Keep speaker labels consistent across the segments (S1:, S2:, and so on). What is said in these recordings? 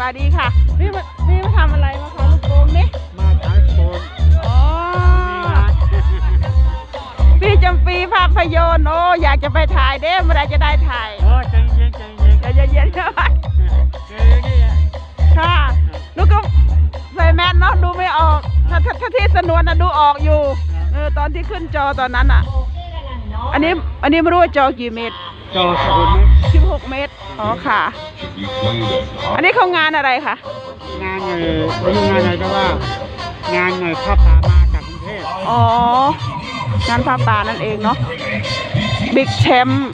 S1: วัสดีค่ะ พี่มาพี่มาทำอะไรมาคะลูกโป่งนี่
S2: มาขา
S1: ย
S2: โป่ง
S1: อ๋อพี่จำปีภาพยนตร์โอ้อยากจะไปถ่ายเด้เมื่อไรจะได้ถ่าย
S2: โอ้ใจเย็นใจเย็น
S1: ใจเย็น
S2: เย็นไหม
S1: ค่ะลูกก็ใส่แมสเนาะดูไม่ออกถ้าถ้าที่สนวนนะดูออกอยู่เออตอนที่ขึ้นจอตอนนั้นอะ อันนี้อันนี้ไม่รู้ว่าจอกี่เมตร
S2: จอสองเมตร
S1: 16เมตร อ๋อค่ะ อันนี้เขางานอะไรคะ
S2: งานเออไม่รู้งานอะไรก็ว่า งานเออข้าป่ามาจากกรุงเทพ
S1: อ๋อ งานผ้าป่านั่นเองเนาะ บิ๊กแชมป์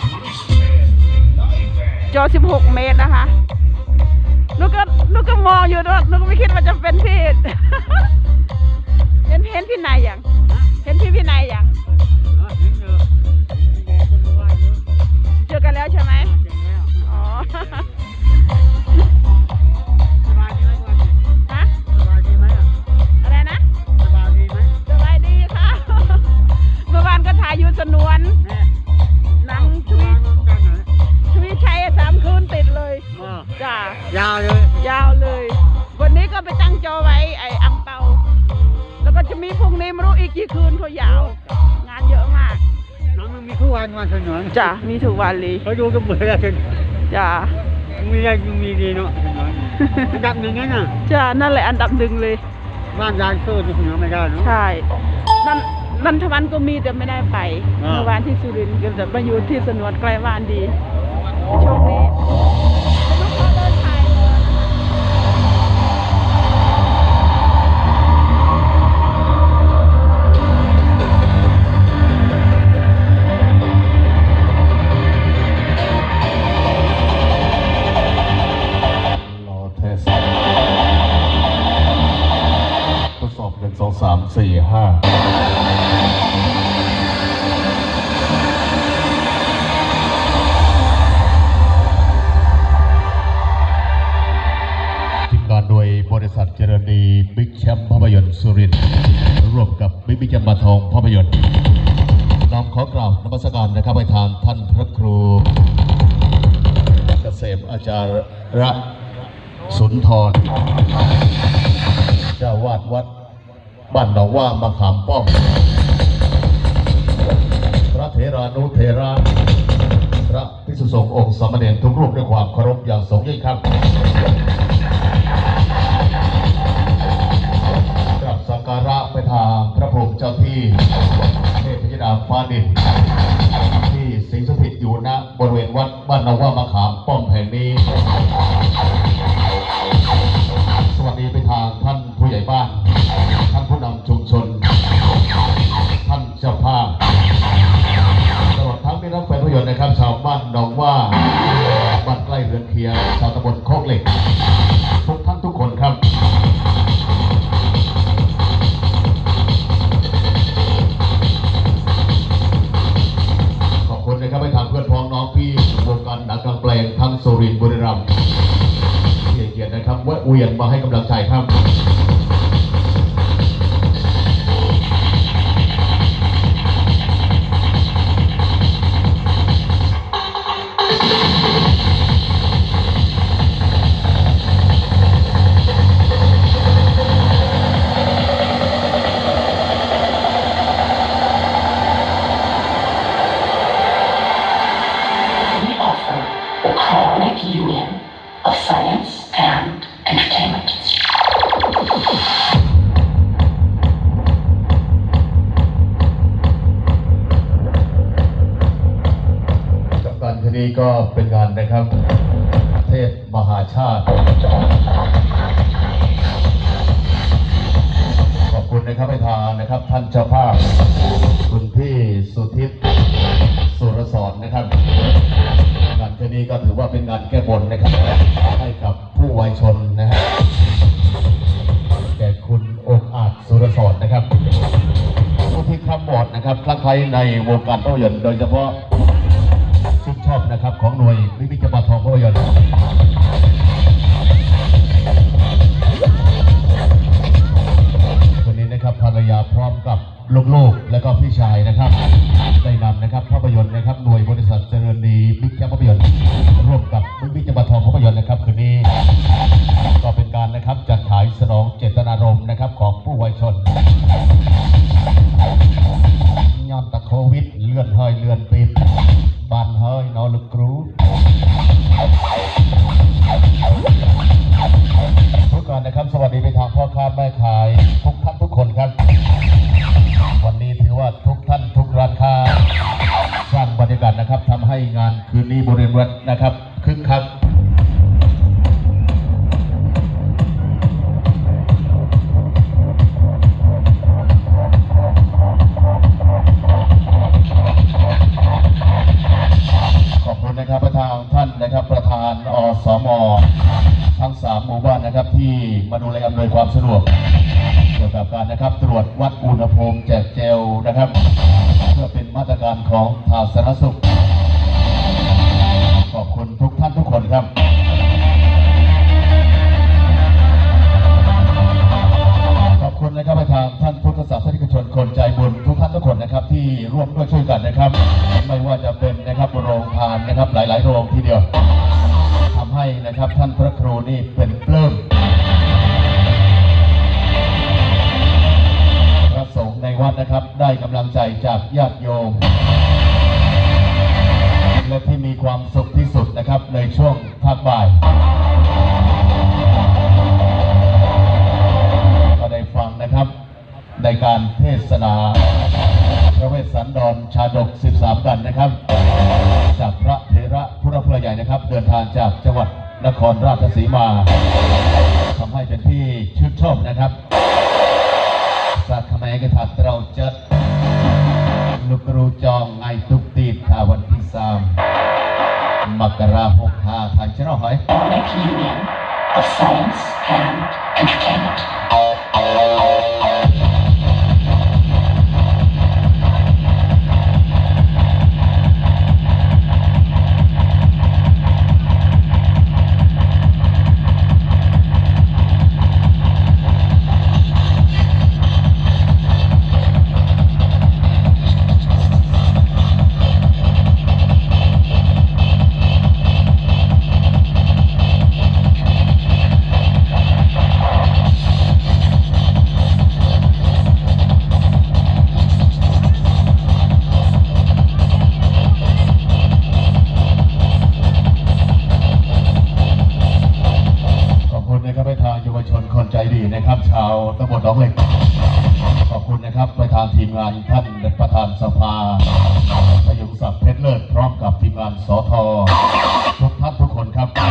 S1: จอ 16 เมตรนะคะ ลูกก็ลูกก็มองอยู่ด้วยลูกก็ไม่คิดว่าจะเป็นพี่ จอไว้
S2: ไอ้อั
S1: งเปา แล้วก็จะมีพรุ่งนี้ไม่รู้อีกกี่คืนเขายาว งานเยอะมาก
S2: หนังมันมีทุกวันวันถนน
S1: จ้ะมีทุกวันเลย
S2: เขาดูก็เบื่อแล้วถนน
S1: จ้ะ
S2: มีอะไรยังมีดีเนาะถนนอันดับหนึ่งนั่นน่ะ
S1: จ้ะนั่นแหละอันดับหนึ่งเลย
S2: บ้านยายสู้ที่ถนนไม่ได้เนาะ
S1: ใช่นั่นนันทวันก็มีแต่ไม่ได้ไป
S2: อ่า
S1: เมื่อวานที่สุรินทร์ก็จะมาอยู่ที่สนวนใกล้บ้านดี
S3: สามสี่ห้าทีมงานโดยบริษัทเจริญดีบิ๊กแชมป์ภาพยนตร์สุรินทร์ร่วมกับบิ๊กบิ๊กแชมป์มาทองภาพยนตร์นำขอกล่าวนมัสการนะครับไปทางท่านพระครูเกษมอาจารย์ระสุนทรเจ้าวาดวัด บ้านหนองว่ามะขามป้อม พระเถรานุเถระ พระภิกษุสงฆ์องค์สามเณรทุกรูปด้วยความเคารพอย่างสูงยิ่งครับกราบสักการะไปทางพระพรหมเจ้าที่เทพธิดาฟ้าดินที่สิงสถิตอยู่ณบริเวณวัดบ้านนาวามะขามป้อมแห่งนี้ ยนตร์นะครับ ชาวบ้านหนองว่าบ้านใกล้เรือนเคียงชาวตำบลโคกเหล็ก ทุกท่านทุกคนครับขอบคุณนะครับไปทางเพื่อนพ้องน้องพี่วงการหนังกลางแปลงทั้งสุรินทร์บุรีรัมย์เกียรตินะครับแวะเวียนมาให้กำลังใจครับ ก็เป็นงานนะครับ เทศมหาชาติ ขอบคุณนะครับไปทางนะครับ ท่านเจ้าภาพ คุณพี่สุทิพย์สุรสอนนะครับ งานคดีก็ถือว่าเป็นงานแก้บนนะครับ ให้กับผู้วัยชนนะฮะแก่คุณองอาจสุรสอนนะครับผู้ที่คำบอดนะครับคลั่งไคล้ในวงการภาพยนตร์โดยเฉพาะ นะครับ ของหน่วยวิวิจมาทองภาพยนตร์วันนี้นะครับภรรยาพร้อมกับลูกๆและก็พี่ชายนะครับ ได้นำนะครับภาพยนตร์นะครับหน่วยบริษัทเจริญดีบิ๊กแคมภาพยนตร์ร่วมกับวิวิจมาทองภาพยนตร์นะครับคืนนี้ก็เป็นการนะครับจัดฉายสนองเจตนารมณ์นะครับ วณนะครับคึกคักขอบคุณนะครับประธานท่านนะครับประธานอสมทั้งสามหมู่บ้านนะครับที่มาดูแลอำนวยความสะดวกเกี่ยวกับการนะครับตรวจวัดอุณหภูมิแจกเจลนะครับ เพื่อเป็นมาตรการของทางสาธารณสุข ใจบุญทุกท่านทุกคนนะครับ ที่ร่วมด้วยช่วยกันนะครับ ไม่ว่าจะเป็นนะครับโรงทานนะครับหลาย ๆ โรงทีเดียวทำให้นะครับท่านพระครูนี่เป็นปลื้มพระสงฆ์ในวัดนะครับได้กำลังใจจากญาติโยมและที่มีความสุขที่สุดนะครับในช่วงภาคบ่ายางจากจังหวัดนครราชสีมาทำให้เป็นที่ชื่นชอบนะครับสัตว์ขแมกถัดเราจะลูกรูจองไงทุกตีทาวันที่สามมกราหกหาทางชนหอย
S4: Harmonic union of science and entertainment.
S3: ทีมงานท่านประธานสภาพยุงศักดิ์เพชรเลิศพร้อมกับทีมงานสททุกท่านทุกคนครับตอ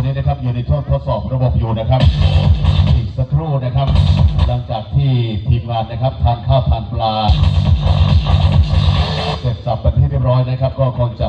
S3: นนี้นะครับอยู่ในช่วงทดสอบระบบอยู่นะครับ อีกสักครู่นะครับ หลังจากที่ทีมงานนะครับทานข้าวทานปลา เสร็จสับเป็นที่เรียบร้อยนะครับ ก็คงจะ